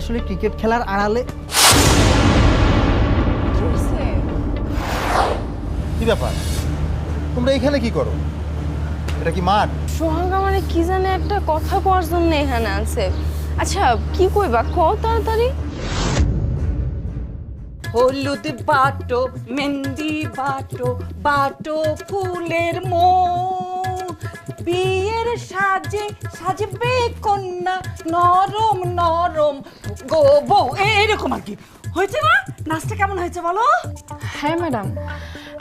আসলে ক্রিকেট খেলার আড়ালে। কি ব্যাপার? তোমরা এখানে কি করো? এটা কি মাঠ? সোহাগ আমার কি জানে একটা কথা কওয়ার জন্য এখানে আনছে আচ্ছা কি কইবা? কও তাড়াতাড়ি। হলুদ বাটো মেহেন্দি বাটো বাটো ফুলের মো। বিয়ের সাজে সাজবে কন্যা নরম নরম গো বউ এরকম আর কি। হয়েছে না? নাচটা কেমন হয়েছে বলো? হ্যাঁ ম্যাডাম।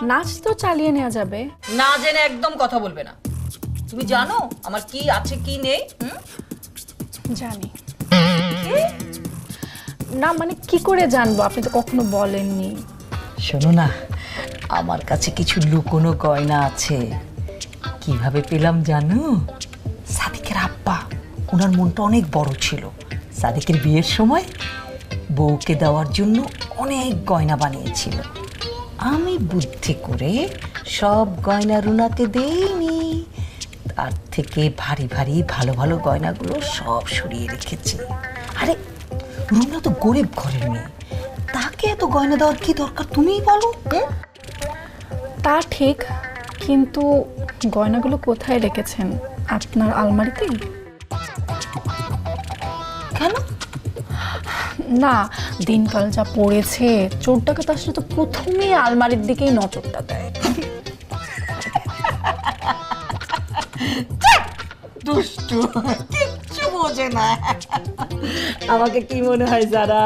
নাচ তো চালিয়ে নেওয়া যাবে। না জেনে একদম কথা বলবে না। তুমি জানো আমার কি আছে কি নেই? হুম? জানি। না মানে কি করে জানব? আপনি তো কখনো বলেননি। শোনো না আমার কাছে কিছু লুকোনো গয়না আছে। কীভাবে পেলাম জানো? সাদিকের আব্বা। ওনার মনটা অনেক বড় ছিল। সাদেকের বিয়ের সময় বউকে দেওয়ার জন্য অনেক গয়না বানিয়েছিল। আমি বুদ্ধি করে সব গয়না রুনাকে দেইনি। তার থেকে ভারী ভারী ভালো ভালো গয়নাগুলো সব সরিয়ে রেখেছি। আরে, রুনা তো গরিব ঘরের মেয়ে। তাকে এত গয়না দেওয়ার কি দরকার তুমিই বলো? তা ঠিক, কিন্তু গয়নাগুলো কোথায় রেখেছেন? আপনার আলমারিতে? না, দিনকাল যা পড়েছে, চোরটাকে তো আসলে তো প্রথমেই আলমারির দিকেই নজরটা দেয়। দুষ্টু, কিচ্ছু বোঝে না। আমাকে কি মনে হয় যারা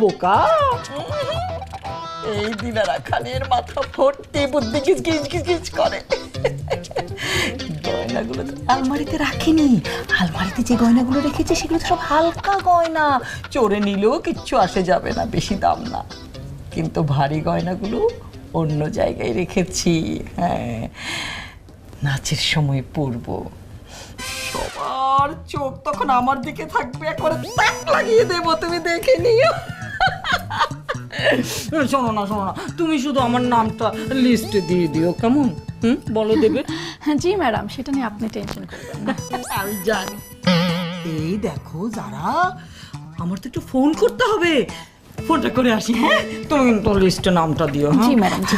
বোকা? এই দিনারা খানের মাথা ভর্তি, বুদ্ধি কিচ কিচ কিচ কিচ করে। গয়নাগুলো তো আলমারিতে রাখিনি। আলমারিতে যে গয়নাগুলো রেখেছে, সেগুলো তো সব হালকা গয়না। চোরে নিলেও কিচ্ছু আসে যাবে না, বেশি দাম না। কিন্তু ভারী গয়নাগুলো অন্য জায়গায় রেখেছি। হ্যাঁ নাচের সময় পরবো। সবার চোখ তখন আমার দিকে থাকবে, একবারে তাক লাগিয়ে দেবো, তুমি দেখে নিও। শোনো না শোনো না তুমি শুধু আমার নামটা লিস্টে দিয়ে দিও কেমন? হুম বলো দেবে। হ্যাঁ জি ম্যাডাম সেটা নিয়ে আপনি টেনশন করবেন না। আমি জানি। এই দেখো যারা আমার তো একটু ফোন করতে হবে। ফোনটা করে আসি হ্যাঁ? তুমি কিন্তু লিস্টে নামটা দিও হ্যাঁ? জি ম্যাডাম জি।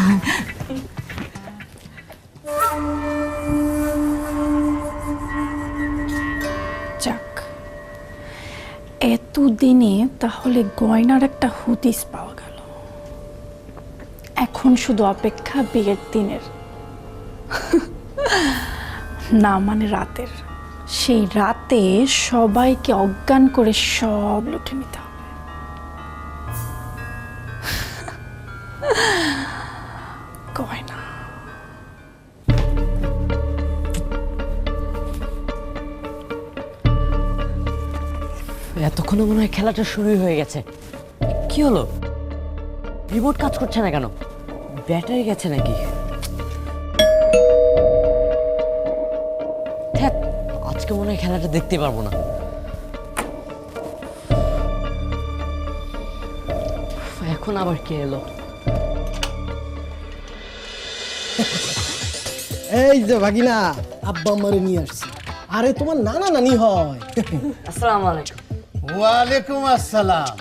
যাক এতদিনে তাহলে গয়নার একটা হুদিস পাওয়া গেল। এখন শুধু অপেক্ষা বিয়ের দিনের। না মানে রাতের। সেই রাতে সবাইকে অজ্ঞান করে সব লুটে নিতে হবে। গয়না। এতক্ষণে মনে হয় খেলাটা শুরুই হয়ে গেছে। কি হলো? রিমোট কাজ করছে না কেন? ব্যাটারি গেছে নাকি? আজকে মনে হয় খেলাটা দেখতে পারব না। এখন আবার কে এলো? এই যে ভাগিনা আব্বা আমারে নিয়ে আসছি। আরে তোমার নানা নানি হয়। আসসালামু আলাইকুম। ওয়ালাইকুম আসসালাম।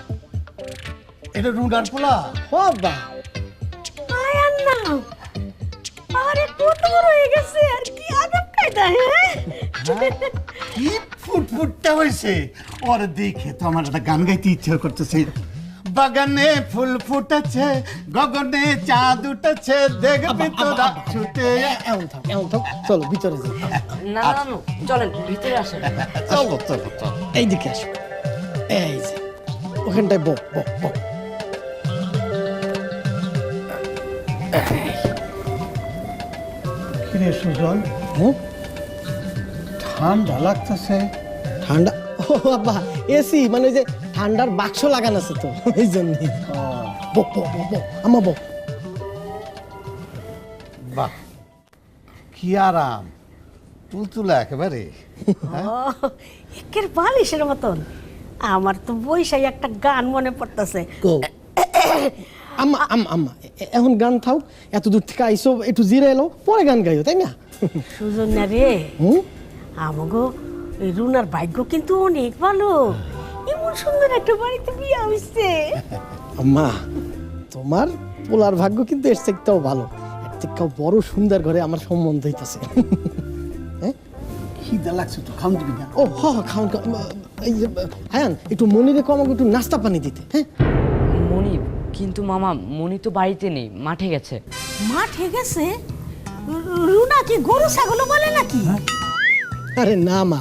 এটা রুডার পোলা? ও হ্যাঁ? কি ফুটফুটটা হয়েছে? ওর দেখে তো আমার একটা গান গাইতে ইচ্ছে করতেছে। বাগানে ফুল ফুটেছে গগনে চাঁদ উঠেছে দেখবি তোরা ছুটে। এমন থাক এমন থাক চলো ভিতরে যাই। না না না, চলেন ভিতরে আসেন। চলো চলো চলো। এই আসো। এই যে ওখানটায় বো বো বো কিরে সুজন? হ্যাঁ ঠান্ডা লাগতেছে। ঠান্ডা? ও আব্বা এসি মানে ওই যে ঠান্ডার বাক্স লাগানো আছে তো এই জন্য। বো বো বো বো আমা বো। বাহ কি আরাম। তুলতুলা একেবারে একের বালিশের মতন। আমার তো বৈশাই একটা গান মনে পড়তেছে। গো আম্মা আম্মা আম্মা এখন গান থাও এত দূর থেকে আইসো একটু জিরে এলো পরে গান গাইও তাই না? সুজন রে। হুম? আমাগো এই রুনার ভাগ্য কিন্তু অনেক ভালো। এমন সুন্দর একটা বাড়িতে বিয়ে হইছে। আম্মা তোমার পোলার ভাগ্য কিন্তু এর থেকেও ভালো। এর থেকেও বড় সুন্দর ঘরে আমার সম্বন্ধ হইতাছে। খিদা লাগছে তো খাম দিবি না। ও হ হ, খাওন খাওন। এই যে, হায়ান একটু মনিরে কম আমাকে একটু নাস্তা পানি দিতে হ্যাঁ? মনি কিন্তু মামা মনি তো বাড়িতে নেই মাঠে গেছে। মা ঠিক আছে রুনা কি গরু ছাগল বলে নাকি? আরে না মা।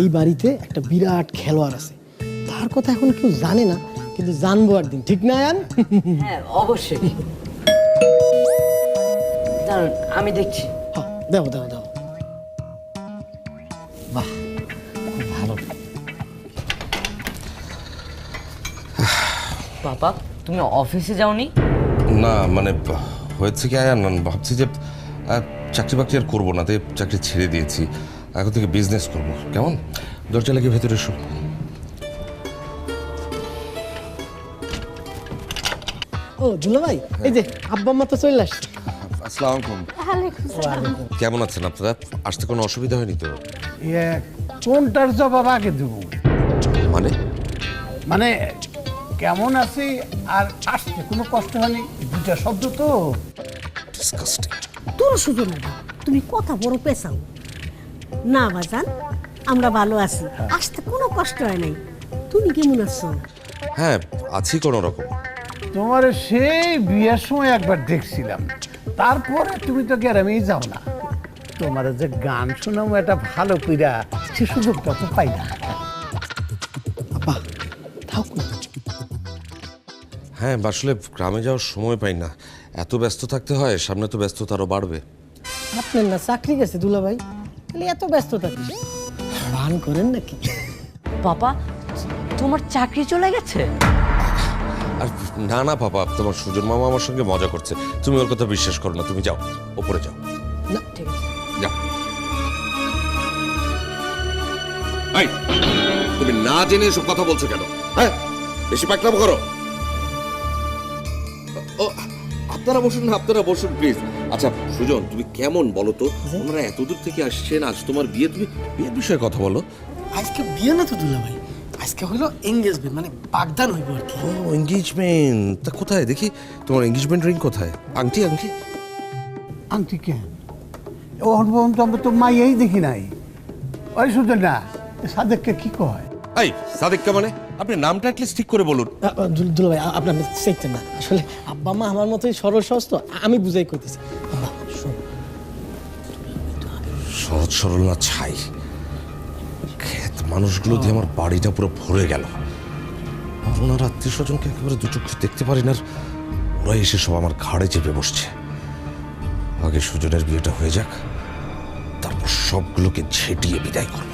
এই বাড়িতে একটা বিরাট খেলোয়াড় আছে। তার কথা এখন কেউ জানে না কিন্তু জানব একদিন ঠিক না আয়ান? হ্যাঁ অবশ্যই। দাঁড়ান আমি দেখছি। হ্যাঁ, দাও দাও দাও বাহ খুব ভালো। বাবা তুমি অফিসে যাওনি? না মানে হয়েছে কি আয়ান ভাবছি যে চাকরি বাকরি আর করব না তাই চাকরি ছেড়ে দিয়েছি। এখন থেকে বিজনেস করব। কেমন? দরজা লাগিয়ে ভেতরে এসো। ও দুলা ভাই এই যে আব্বা আম্মা তো চলে আসছে। আসসালামু আলাইকুম কেমন আছেন আপনারা? আসতে কোনো অসুবিধা হয়নি তো? ইয়ে কোনটার জবাব আগে দেবো? মানে? মানে কেমন আছি আর আসতে কোনো কষ্ট হয়নি? দুটা শব্দ তো। ডিসকাস্টিং তোর সুযোগ না তুমি কথা বড় পেশাও না বাজান আমরা ভালো আছি। আসতে কোনো কষ্ট হয় নাই। তুমি কেমন আছো? হ্যাঁ আছি কোনো রকম। তোমার সেই বিয়ের সময় একবার দেখছিলাম। তারপরে তুমি তো গ্রামেই যাও না। তোমার যে গান শোনাবো এটা ভালো কইরা সে সুযোগটা তো পাই না। আব্বা থাক না হ্যাঁ আসলে গ্রামে যাওয়ার সময় পাই না। এত ব্যস্ত থাকতে হয় সামনে তো ব্যস্ততা আরও বাড়বে। আপনার না চাকরি গেছে দুলা ভাই তাহলে এত ব্যস্ত থাকিস ভান করেন নাকি? বাবা তোমার চাকরি চলে গেছে? আর না না বাবা তোমার সুজন মামা আমার সঙ্গে মজা করছে। তুমি ওর কথা বিশ্বাস করো না তুমি যাও ওপরে যাও। না। ঠিক আছে। যাও। এই, তুমি না জেনে এসব কথা বলছো কেন? হ্যাঁ বেশি পাকলাম করো। ও আপনারা বসুন না আপনারা বসুন প্লিজ আচ্ছা সুজন তুমি কেমন বলো তো? ওনারা এত দূর থেকে আসছেন আজ তোমার বিয়ে তুমি বিয়ের বিষয়ে কথা বলো। আজকে বিয়ে না তো দুলা ভাই আজকে হলো এঙ্গেজমেন্ট মানে বাগদান হইব আর কি। ও এঙ্গেজমেন্ট তা কোথায়? দেখি তোমার এঙ্গেজমেন্ট রিং কোথায়? আংটি আংটি। আন্টি কেন ওর পর্যন্ত আমরা তো মাইয়াই দেখি নাই। ওই শুধু না সাদেককে কি কয়? এই সাদেককে মানে? আপনি নামটা অ্যাটলিস্ট ঠিক করে বলুন। দুল- ভাই আপনার চাইতেন না। আসলে আব্বা মা আমার মতোই সরল সহজ তো আমি বুঝাই করতেছি। সহজ সরল না ছাই। ক্ষেত মানুষগুলো দিয়ে আমার বাড়িটা পুরো ভরে গেল। ওনার আত্মীয় স্বজনকে একেবারে দু চোখে দেখতে পারি না ওরা এসে সব আমার ঘাড়ে চেপে বসছে। আগে সুজনের বিয়েটা হয়ে যাক তারপর সবগুলোকে ঝেঁটিয়ে বিদায় করব।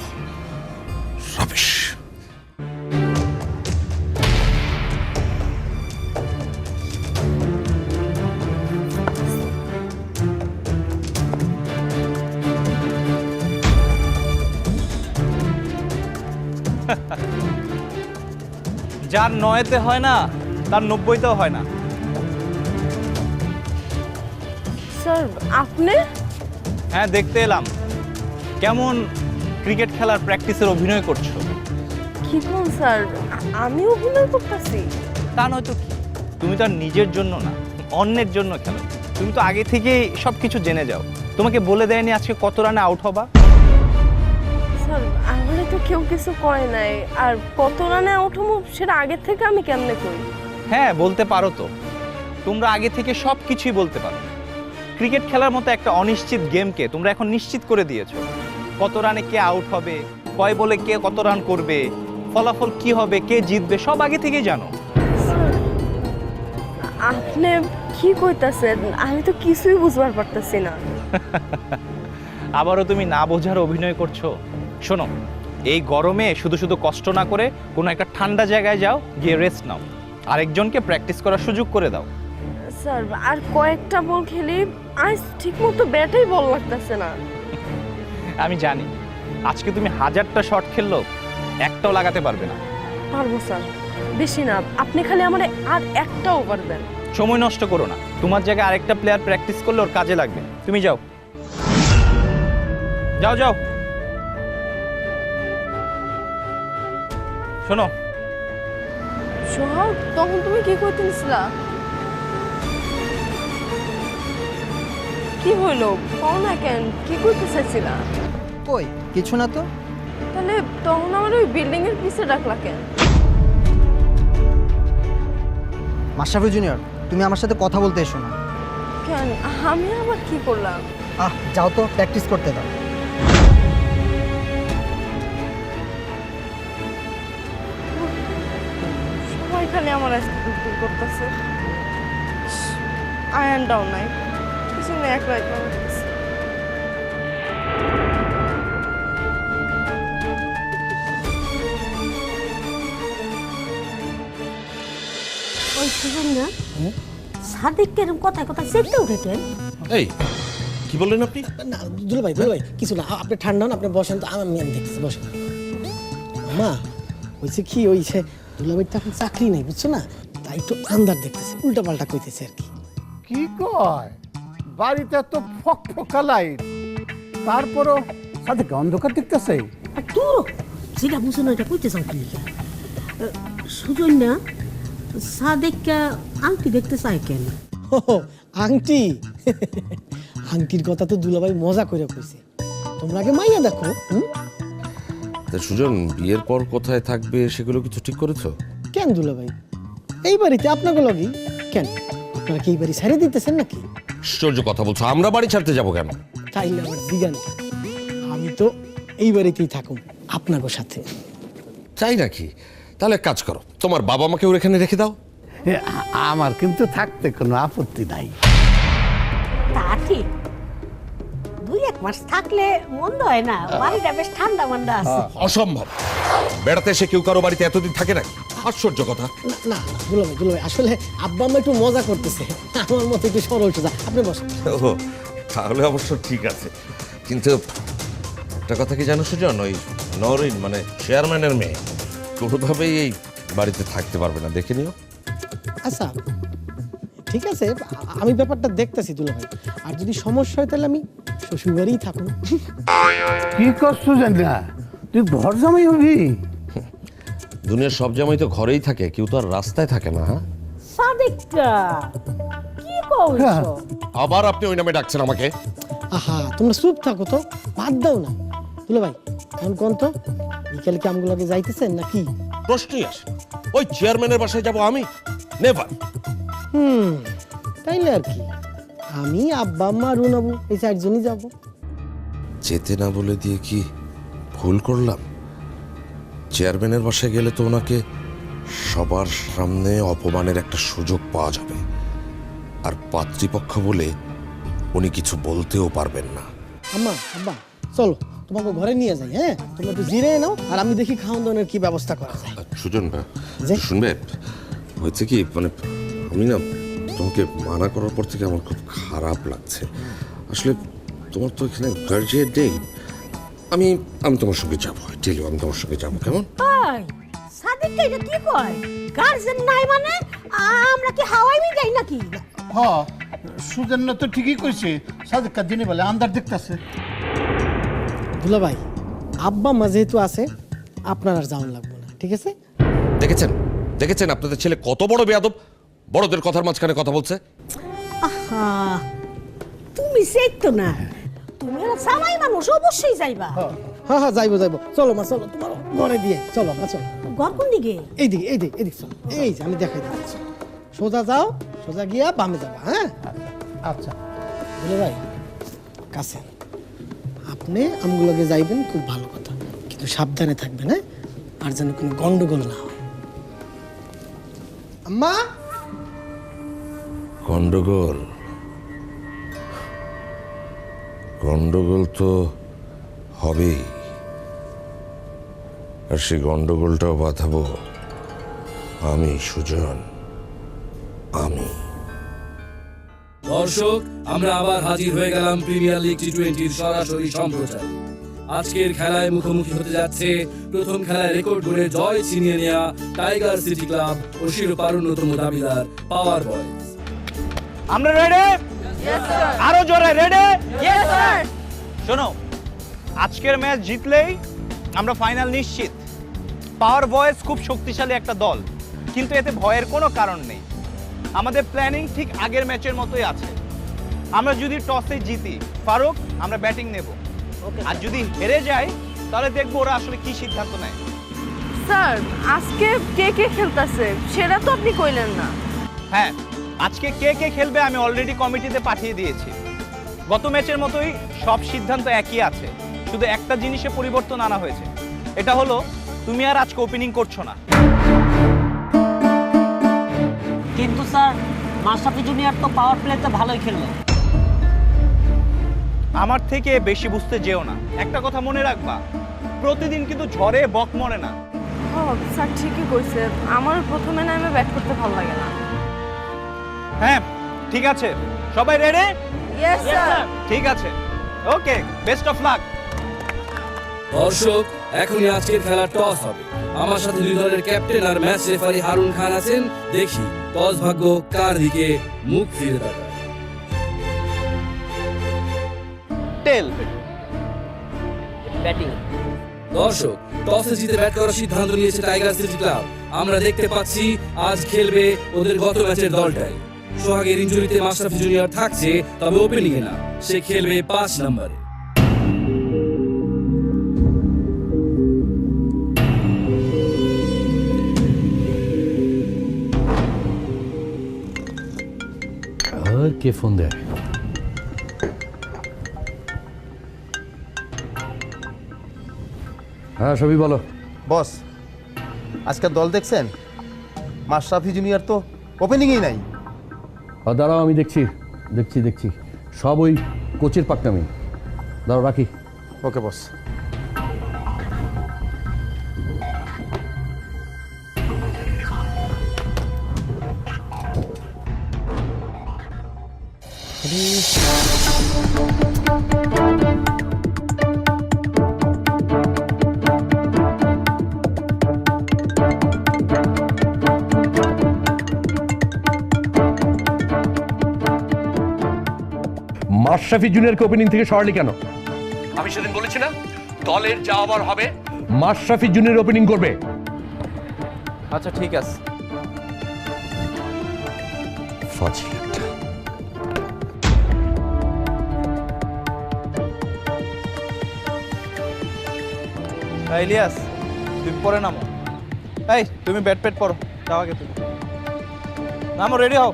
যার নয়তে হয় না তার নব্বইতেও হয় না। স্যার আপনি? হ্যাঁ দেখতে এলাম। কেমন ক্রিকেট খেলার প্র্যাকটিসের অভিনয় করছ? কি কোন স্যার? আমি অভিনয় করতেছি। তা নয়তো কি? তুমি তো আর নিজের জন্য না অন্যের জন্য খেলো। তুমি তো আগে থেকেই সব কিছু জেনে যাও। তোমাকে বলে দেয়নি আজকে কত রানে আউট হবা? স্যার কেউ কিছু কয় নাই। আর কত রানে আউট হব সেটা আগে থেকে আমি কেমনে করি? হ্যাঁ বলতে পারো তো। তোমরা আগে থেকে সব কিছুই বলতে পারো। ক্রিকেট খেলার মতো একটা অনিশ্চিত গেমকে তোমরা এখন নিশ্চিত করে দিয়েছ। কত রানে কে আউট হবে কয় বলে কে কত রান করবে ফলাফল কি হবে কে জিতবে সব আগে থেকেই জানো। আপনি কি কইতাছেন? আমি তো কিছুই বুঝবার পারতাছি না। আবারও তুমি না বোঝার অভিনয় করছ? শোনো এই গরমে শুধু শুধু কষ্ট না করে কোনো একটা ঠান্ডা জায়গায় যাও গিয়ে রেস্ট নাও। আরেকজনকে প্র্যাকটিস করার সুযোগ করে দাও। স্যার আর কয়েকটা বল খেলি আজ ঠিক মতো ব্যাটেই বল লাগতেছে না। আমি জানি। আজকে তুমি হাজারটা শট খেললো একটাও লাগাতে পারবে না। পারব স্যার। বেশি না আপনি খালি আমার আর একটা ওভার দেন। সময় নষ্ট করো না। তোমার জায়গায় আরেকটা প্লেয়ার প্র্যাকটিস করলে ওর কাজে লাগবে। তুমি যাও। যাও যাও। শোনো। সোহাগ তখন তুমি কি করতেছিলা কি হইল? কও না কেন কি করতে চাইছিলা? কই কিছু না তো। তাহলে তখন আমার ওই বিল্ডিং এর পিছে ডাকলা কেন? মাশরাফি জুনিয়র তুমি আমার সাথে কথা বলতে এসো না। কেন? আমি আবার কি করলাম? আহ যাও তো প্র্যাকটিস করতে দাও। খালি আমার আজকে করতেছে আয়ন ডাউন নাই কিছু নেই। ওই সুজন না সাদিক কেরম কথা কথা চেপতে উঠেছেন? এই কি বললেন আপনি? না দুলো ভাই দুলো ভাই কিছু না আপনি ঠান্ডা হন আপনি বসেন তো আমি আমি দেখতেছি বসেন। মা হয়েছে কি ওই তো এখন চাকরি নেই বুঝছ না? তাই একটু আন্দার দেখতেছি উল্টা পাল্টা কইতেছে আর কি। কি কয়? বাড়িতে তো ফক ফকা লাইট তারপরও সাথে অন্ধকার দেখতেছে? আর তোর যেটা বুঝো না এটা কইতে চাও কি সুজন না সাদেকটা আংটি দেখতে চায় কেন? ও, আংটি? আংটির কথা তো দুলাভাই মজা করে কইছে। তোমরা আগে মাইয়া দেখো হুম? তা সুজন বিয়ের পর কোথায় থাকবে সেগুলো কিছু ঠিক করেছ? কেন দুলাভাই এই বাড়িতে আপনাকে লগি? কেন? আপনারা কি এই বাড়ি ছেড়ে দিতেছেন নাকি? আশ্চর্য কথা বলছো আমরা বাড়ি ছাড়তে যাব কেন? চাইলে আমার জিগান আমি তো এই বাড়িতেই থাকুম আপনাকে সাথে। চাই নাকি? তাহলে এক কাজ করো তোমার বাবা মাকে ওর এখানে রেখে দাও। আমার কিন্তু থাকতে কোনো আপত্তি নাই। তা ঠিক। মাস থাকলে মন্দ হয় না। বাড়িটা বেশ ঠান্ডা মান্ডা আছে। অসম্ভব। বেড়াতে এসে কেউ কারও বাড়িতে এতদিন থাকে নাকি আশ্চর্য কথা। না না দুলাভাই দুলাভাই আসলে আব্বা আম্মা একটু মজা করতেছে। আমার মতো একটু সরল সোজা। আপনি বসেন। ও তাহলে অবশ্য ঠিক আছে। কিন্তু একটা কথা কি জানো সুজন? ওই নরিন মানে চেয়ারম্যানের মেয়ে কোনোভাবেই এই বাড়িতে থাকতে পারবে না। দেখে নিও। আচ্ছা ঠিক আছে? আমি ব্যাপারটা দেখতেছি দুলাভাই আর যদি সমস্যা হয় তাহলে আমি শ্বশুর বাড়িই থাকুন কি করছ জানি না তুই ঘর জামাই হবি? দুনিয়ার সব জামাই তো ঘরেই থাকে কেউ তো আর রাস্তায় থাকে না হ্যাঁ? সাদেকটা কি কইছো? আবার আপনি ওই নামে ডাকছেন আমাকে? আহা তোমরা চুপ থাকো তো বাদ দাও না। দুলাভাই এখন কোন তো? বিকেলে কি আমগুলোকে যাইতেছেন নাকি? প্রশ্নই আসে ওই চেয়ারম্যানের বাসায় যাব আমি? নেভার হুম তাইলে আর কি? আমি আব্বা আম্মা রুনাবু এই চারজনই যাব। যেতে না বলে দিয়ে কি ভুল করলাম? চেয়ারম্যানের বাসায় গেলে তো ওনাকে সবার সামনে অপমানের একটা সুযোগ পাওয়া যাবে। আর পাতৃপক্ষ বলে উনি কিছু বলতেও পারবেন না। আম্মা আব্বা চলো তোমাকে ঘরে নিয়ে যাই হ্যাঁ? তোমরা একটু জিরে নাও আর আমি দেখি খাওয়ান দাওয়ানের কি ব্যবস্থা করা যায়। সুজন শুনবে? হয়েছে কি মানে আমি না তোমাকে মানা করার পর থেকে আমার খুব খারাপ লাগছে। আসলে তোমার তো এখানে গার্জিয়ান নেই আমি আমি তোমার সঙ্গে যাব টেলিও আমি তোমার সঙ্গে যাব কেমন? তাই সাদেকটা এটা কি কয়? গার্জেন নাই মানে? আমরা কি হাওয়াই যাই নাকি? হ সুজন তো ঠিকই কইছে সাদেকা দিনে বেলা আন্দার দেখতাছে। দেখতেছে দুলাভাই আব্বা আম্মা যেহেতু আছে আপনার আর যাওয়ান লাগবে না ঠিক আছে? দেখেছেন? দেখেছেন? আপনাদের ছেলে কত বড় বেয়াদব? বড়দের কথার মাঝখানে কথা বলছে। আহা তুমি সেই তো না। তুমি সামাই মানুষ অবশ্যই যাইবা। হ্যাঁ হ্যাঁ যাইবো যাইবো। চলো মা চলো তোমার ঘরে দিয়ে। চলো মা চলো। ঘর কোন দিকে? এইদিকে এইদিকে এইদিকে চলো। এই যে আমি দেখাই দিচ্ছি। সোজা যাও সোজা গিয়া বামে যাবা হ্যাঁ? আচ্ছা। বলে ভাই কাছে। আপনি আমগুলোকে যাইবেন খুব ভালো কথা। কিন্তু সাবধানে থাকবেন হ্যাঁ? আর যেন কোনো গন্ডগোল না হয়। আম্মা! গন্ডগোল। গন্ডগোল তো হবেই। আর সেই গন্ডগোলটাও বাঁধাবো আমি, সুজন। আমি। দর্শক, আমরা আবার হাজির হয়ে গেলাম প্রিমিয়ার লিগ টি টোয়েন্টির সরাসরি সম্প্রচার। আজকের খেলায় মুখোমুখি হতে যাচ্ছে প্রথম খেলায় রেকর্ড করে জয় ছিনিয়ে নেওয়া টাইগার সিটি ক্লাব ও শিরোপার অন্যতম দাবিদার পাওয়ার বয়েজ আমরা রেডি আরও জোরে রেডি শোনো আজকের ম্যাচ জিতলেই আমরা ফাইনাল নিশ্চিত। পাওয়ার বয়েজ খুব শক্তিশালী একটা দল কিন্তু এতে ভয়ের কোনো কারণ নেই। আমাদের প্ল্যানিং ঠিক আগের ম্যাচের মতোই আছে। আমরা যদি টসে জিতি ফারুক আমরা ব্যাটিং নেব। আর যদি হেরে যাই তাহলে দেখব ওরা আসলে কি সিদ্ধান্ত নেয়। স্যার আজকে কে কে খেলতেছে সেটা তো আপনি কইলেন না। হ্যাঁ আজকে কে কে খেলবে আমি অলরেডি কমিটিতে পাঠিয়ে দিয়েছি। গত ম্যাচের মতোই সব সিদ্ধান্ত একই আছে। শুধু একটা জিনিসে পরিবর্তন আনা হয়েছে। এটা হলো তুমি আর আজকে ওপেনিং করছ না। কিন্তু স্যার মাশরাফি জুনিয়র তো পাওয়ার প্লেতে ভালোই খেললো। আমার থেকে বেশি বুঝতে যেও না। একটা কথা মনে রাখবা প্রতিদিন কিন্তু ঝড়ে বক মরে না। স্যার ঠিকই কইছে। আমার প্রথমে না নামে ব্যাট করতে ভালো লাগে না। হ্যাঁ ঠিক আছে। সবাই রেডি ইয়েস স্যার ঠিক আছে। ওকে বেস্ট অফ লাক দর্শক এখনই আজকের খেলা টস হবে। আমার সাথে দুই দলের ক্যাপ্টেন আর ম্যাচ রেফারি হারুন খান আছেন। দেখি টস ভাগ্য কার দিকে মুখ ফিরে তাকায়। টেল ব্যাটিং দর্শক টসে জিতে ব্যাট করার সিদ্ধান্ত নিয়েছে টাইগার সিটি ক্লাব আমরা দেখতে পাচ্ছি আজ খেলবে ওদের গত ম্যাচের দলটাই। সোহাগের ইঞ্জুরিতে মাশরাফি জুনিয়র থাকছে তবে ওপেনিং এ না। সে খেলবে পাঁচ নম্বরে। কে ফোন দেয়? হ্যাঁ সবই বলো। বস আজকের দল দেখছেন? মাশরাফি জুনিয়র তো ওপেনিংই নাই। দাঁড়াও আমি দেখছি দেখছি দেখছি। সব ওই কোচের পাকনামি। দাঁড়াও রাখি। ওকে বস। মাশরাফি জুনিয়রকে ওপেনিং থেকে সরালি কেন? আমি সেদিন বলেছি না দলের যা আবার হবে। মাশরাফি জুনিয়র ওপেনিং করবে। আচ্ছা ঠিক আছে। ফাজিল একটা। এই ইলিয়াস তুমি পরে নামো। এই তুমি ব্যাট প্যাট করো যাও আগে তুমি। নামো রেডি হও।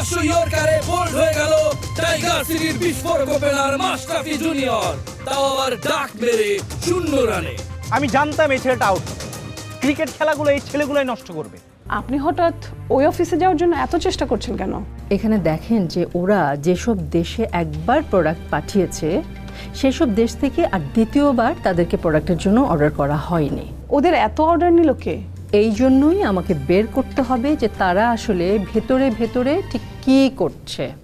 অবিশ্বাস্য ইয়র্কারে বোল্ড হয়ে গেল টাইগার সিটির বিস্ফোরক ওপেনার মাশরাফি জুনিয়র তাও আবার ডাক মেরে শূন্য রানে। আমি জানতাম এই ছেলেটা আউট ক্রিকেট খেলাগুলো এই ছেলেগুলোই নষ্ট করবে। আপনি হঠাৎ ওই অফিসে যাওয়ার জন্য এত চেষ্টা করছেন কেন? এখানে দেখেন যে ওরা যেসব দেশে একবার প্রোডাক্ট পাঠিয়েছে সেসব দেশ থেকে আর দ্বিতীয়বার তাদেরকে প্রোডাক্টের জন্য অর্ডার করা হয়নি। ওদের এত অর্ডার নিল কে? এই জন্যই আমাকে বের করতে হবে যে তারা আসলে ভেতরে ভেতরে ঠিক কী করছে।